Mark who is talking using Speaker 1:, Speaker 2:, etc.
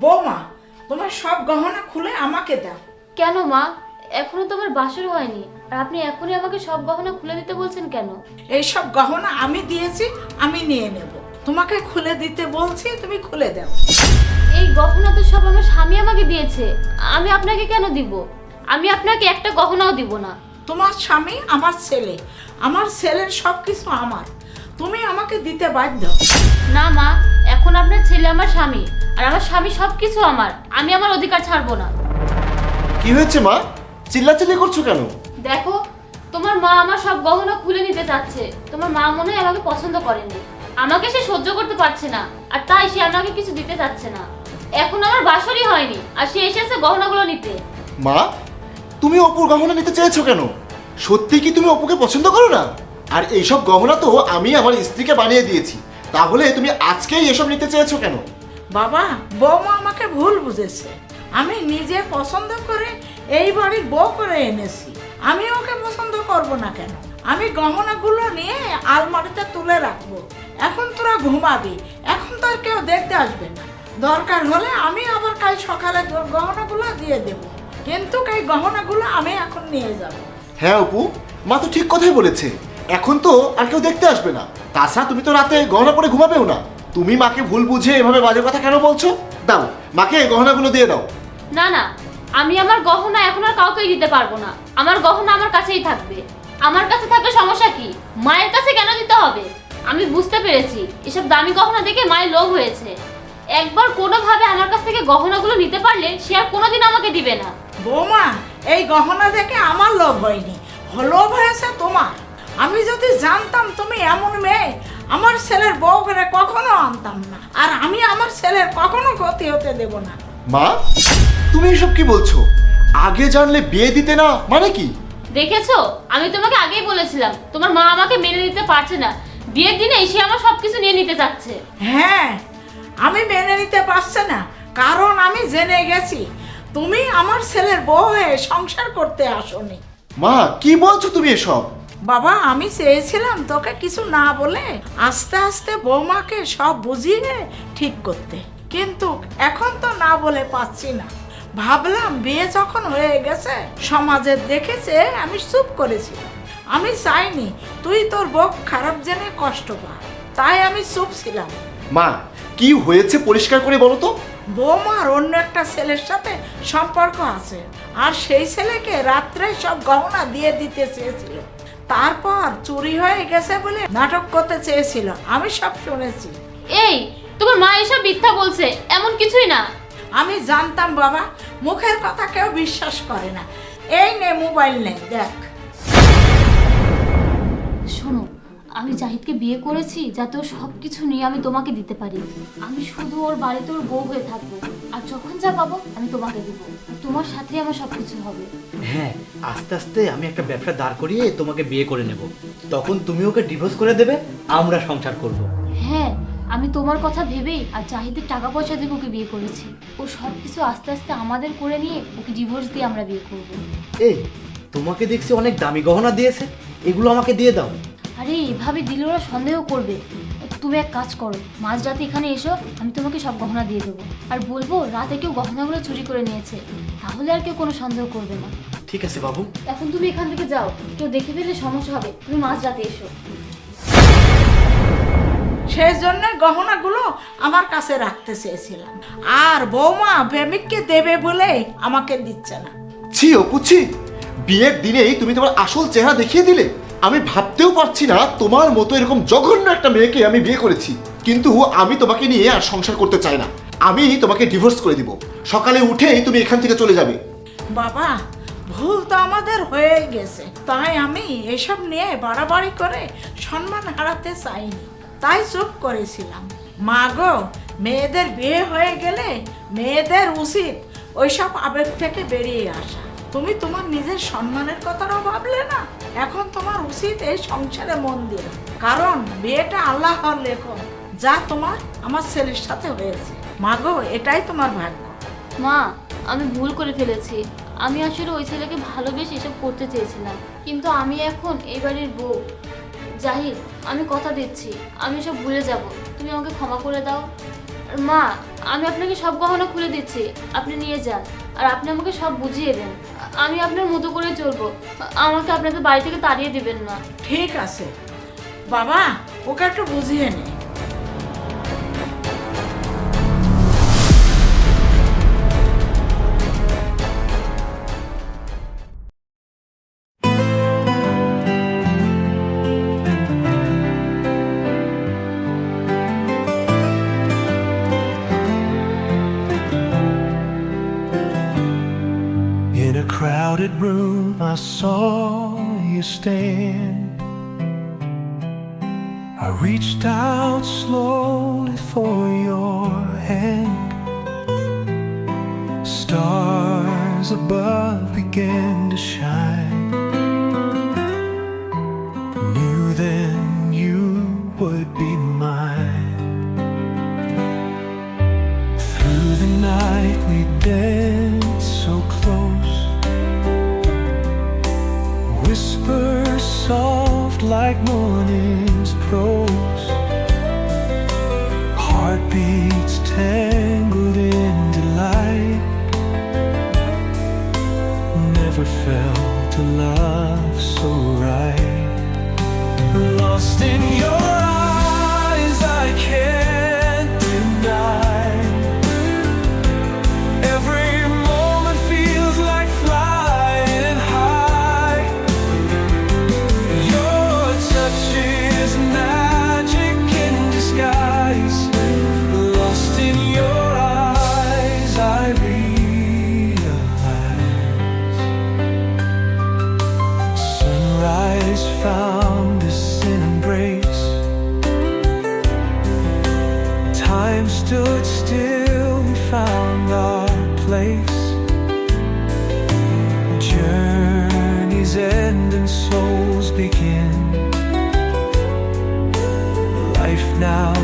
Speaker 1: বৌমা তোমার সব গহনা খুলে আমাকে দাও।
Speaker 2: কেন মা? এখনও তো আমার বাসর হয়নি। আর আপনি এখনই আমাকে সব গহনা খুলে দিতে বলছেন কেন?
Speaker 1: এই সব গহনা আমি দিয়েছি আমি নিয়ে নেব। তোমাকে খুলে দিতে বলছি তুমি খুলে দাও।
Speaker 2: এই গহনা তো সব আমার স্বামী আমাকে দিয়েছে। আমি আপনাকে কেন দিব? আমি আপনাকে একটা গহনাও দিব না।
Speaker 1: তোমার স্বামী আমার ছেলে। আমার ছেলের সব কিছু আমার। তুমি আমাকে দিতে বাধ্য।
Speaker 2: না মা এখন আপনার ছেলে আমার স্বামী আর আমার স্বামী সবকিছু আমার। আমি আমার অধিকার ছাড়বো না।
Speaker 3: কি হয়েছে মা? চিল্লাচিল্লি করছ কেন?
Speaker 2: দেখো তোমার মা আমার সব গহনা খুলে নিতে চাচ্ছে। তোমার মা মনে হয় আমাকে পছন্দ করেনি। আমাকে সে সহ্য করতে পারছে না আর তাই সে আমাকে কিছু দিতে চাচ্ছে না। এখন আমার বাসরই হয়নি আর সে এসেছে গহনাগুলো নিতে।
Speaker 3: মা তুমি অপুর গহনা নিতে চেয়েছো কেন? সত্যি কি তুমি অপুকে পছন্দ করো না? আর এইসব গহনা তো আমি আমার স্ত্রীকে বানিয়ে দিয়েছি। তাহলে তুমি আজকেই এসব নিতে চেয়েছো কেন?
Speaker 1: বাবা বৌমা আমাকে ভুল বুঝেছে। আমি নিজে পছন্দ করে এই বাড়ির বউ করে এনেছি। আমি ওকে পছন্দ করব না কেন? আমি গহনাগুলো নিয়ে আলমারিতে তুলে রাখব। এখন তোরা ঘুমাবি। এখন তো আর কেউ দেখতে আসবে না। দরকার হলে আমি আবার কাল সকালে গহনাগুলো দিয়ে দেব। কিন্তু এই গহনাগুলো আমি এখন নিয়ে যাব।
Speaker 3: হ্যাঁ অপু মা তো ঠিক কথাই বলেছে। এখন তো আর কেউ দেখতে আসবে না। তাছাড়া তুমি তো রাতে গহনা পরে ঘুমাবেও না। তুমি মাকে ভুল বুঝে এভাবে বাজে কথা কেন বলছো? দাও মাকে এই গহনাগুলো দিয়ে দাও।
Speaker 2: না না আমি আমার গহনা এখন আর কাউকেই দিতে পারব না। আমার গহনা আমার কাছেই থাকবে। আমার কাছে থাকলে সমস্যা কি? মায়ের কাছে কেন দিতে হবে? আমি বুঝতে পেরেছি এসব দামি গহনা দেখে মায়ের লোভ হয়েছে। একবার কোনোভাবে আমার কাছ থেকে গহনাগুলো নিতে পারলে সে আর কোনোদিন আমাকে দিবে না।
Speaker 1: বৌমা এই গহনা দেখে আমার লোভ হয়নি। লোভ হয়েছে তোমার। আমি যদি জানতাম তুমি এমন মেয়ে আমার ছেলের বউ করে কখনো আনতাম না। আর আমি আমার ছেলের কখনো ক্ষতি হতে দেব না।
Speaker 3: মা তুমি এসব কি বলছো? আগে জানলে বিয়ে দিতে না মানে কি?
Speaker 2: দেখেছ? আমি তোমাকে আগেই বলেছিলাম তোমার মা আমাকে মেনে নিতে পারছে না। বিয়ের দিনে সে আমার সবকিছু নিয়ে নিতে চাচ্ছে
Speaker 1: হ্যাঁ আমি মেনে নিতে পারছে না কারণ আমি জেনে গেছি তুমি আমার ছেলের বউ হয়ে সংসার করতে আসনি।
Speaker 3: মা কি বলছো তুমি এসব?
Speaker 1: বাবা আমি চেয়েছিলাম তোকে কিছু না বলে আস্তে আস্তে বৌমাকে সব বুঝিয়ে ঠিক করতে। কিন্তু এখন তো না বলে পাচ্ছি না। ভাবলাম বিয়ে যখন হয়ে গেছে সমাজের দেখেছে আমি চুপ করেছিলাম। আমি চাইনি তুই তোর বউ খারাপ জেনে কষ্ট পা তাই আমি চুপ ছিলাম।
Speaker 3: মা কি হয়েছে পরিষ্কার করে বলো তো?
Speaker 1: বৌমার অন্য একটা ছেলের সাথে সম্পর্ক আছে আর সেই ছেলেকে রাত্রে সব গহনা দিয়ে দিতে চেয়েছিল। তারপর চুরি হয়ে গেছে বলে নাটক করতে চেয়েছিল। আমি সব শুনেছি।
Speaker 2: এই তোমার মা এসব মিথ্যা বলছে এমন কিছুই না।
Speaker 1: আমি জানতাম বাবা মুখের কথা কেউ বিশ্বাস করে না। এই নে মোবাইল নে দেখ।
Speaker 2: শোনো আমি জাহিদকে বিয়ে করেছি যাতে ও সব কিছু নিয়ে আমি তোমাকে দিতে পারি। আমি শুধু ওর বাড়িতে ওর বউ হয়ে থাকব। আর যখন যা পাবো আমি তোমাকে দিব। তোমার সাথে আমার সব কিছু হবে।
Speaker 4: হ্যাঁ আস্তে আস্তে আমি একটা ব্যবসা দাঁড় করিয়ে তোমাকে বিয়ে করে নেব। তখন তুমি ওকে ডিভোর্স করে দেবে আমরা সংসার করব।
Speaker 2: হ্যাঁ আমি তোমার কথা ভেবেই আর জাহিদের টাকা পয়সা দিয়ে ওকে বিয়ে করেছি। ও সব কিছু আস্তে আস্তে আমাদের করে নিয়ে ওকে ডিভোর্স দিয়ে আমরা বিয়ে করব।
Speaker 4: এই তোমাকে দেখছি অনেক দামি গহনা দিয়েছে। এগুলো আমাকে দিয়ে দাও।
Speaker 2: আরে এভাবে দিলে ওরা সন্দেহ করবে। তুমি এক কাজ করো মাঝ রাতে এখানে এসো আমি তোমাকে সব গহনা দিয়ে দেবো। আর বলব রাতে কেউ গহনাগুলো চুরি করে নিয়েছে তাহলে আর কেউ কোনো সন্দেহ করবে না।
Speaker 4: ঠিক আছে বাবু।
Speaker 2: এখন তুমি এখান থেকে যাও কেউ দেখে ফেললে সমস্যা হবে তুমি মাঝ রাতে এসো।
Speaker 1: সেই জন্য গহনাগুলো আমার কাছে রাখতে চেয়েছিলাম। আর বৌমা প্রেমিককে দেবে বলে আমাকে দিচ্ছে না।
Speaker 3: ছি অপু ছি। বিয়ের দিনেই তুমি তোমার আসল চেহারা দেখিয়ে দিলে? আমি ভাবতেও পারছি না তোমার মতো এরকম জঘন্য একটা মেয়েকে আমি বিয়ে করেছি। কিন্তু আমি তোমাকে নিয়ে আর সংসার করতে চাই না। আমি তোমাকে ডিভোর্স করে দিব। সকালে উঠেই তুমি এখান থেকে চলে যাবে।
Speaker 1: বাবা, ভুল তো আমাদের হয়ে গেছে। তাই আমি এসব নিয়ে বাড়াবাড়ি করে সম্মান হারাতে চাইনি। তাই চুপ করেছিলাম। মা গো, মেয়েদের বিয়ে হয়ে গেলে মেয়েদের উচিত ওইসব আবেগ থেকে বেরিয়ে আসা। তুমি তোমার নিজের সম্মানের কথাটাও ভাবলে না? এখন তোমার উচিত এই সংসারে মন দিয়ে। কারণ বিয়েটা আল্লাহর লেখন যা তোমার, আমার ছেলের সাথে হয়েছে। মা গো এটাই তোমার ভাগ্য।
Speaker 2: মা, আমি ভুল করে ফেলেছি। আমি আসলে ওই ছেলেকে ভালোবেসে এসব করতে চেয়েছিলাম। কিন্তু আমি এখন এই বাড়ির বউ। জাহিদ, আমি কথা দিচ্ছি। আমি সব ভুলে যাব। তুমি আমাকে ক্ষমা করে দাও। মা, আমি আপনাকে সব গহনা খুলে দিচ্ছি। আপনি নিয়ে যান। আর আপনি আমাকে সব বুঝিয়ে দেন। আমি আপনার মতো করে চলবো। আমাকে আপনাদের বাড়ি থেকে তাড়িয়ে দিবেন না।
Speaker 1: ঠিক আছে। বাবা, ওকে একটু বুঝিয়ে নে।
Speaker 5: Crowded room, I saw you stand. I reached out slowly for your hand. Stars above began to shine. Knew then you would be mine. Through the night we danced place. Journeys end and souls begin. Life now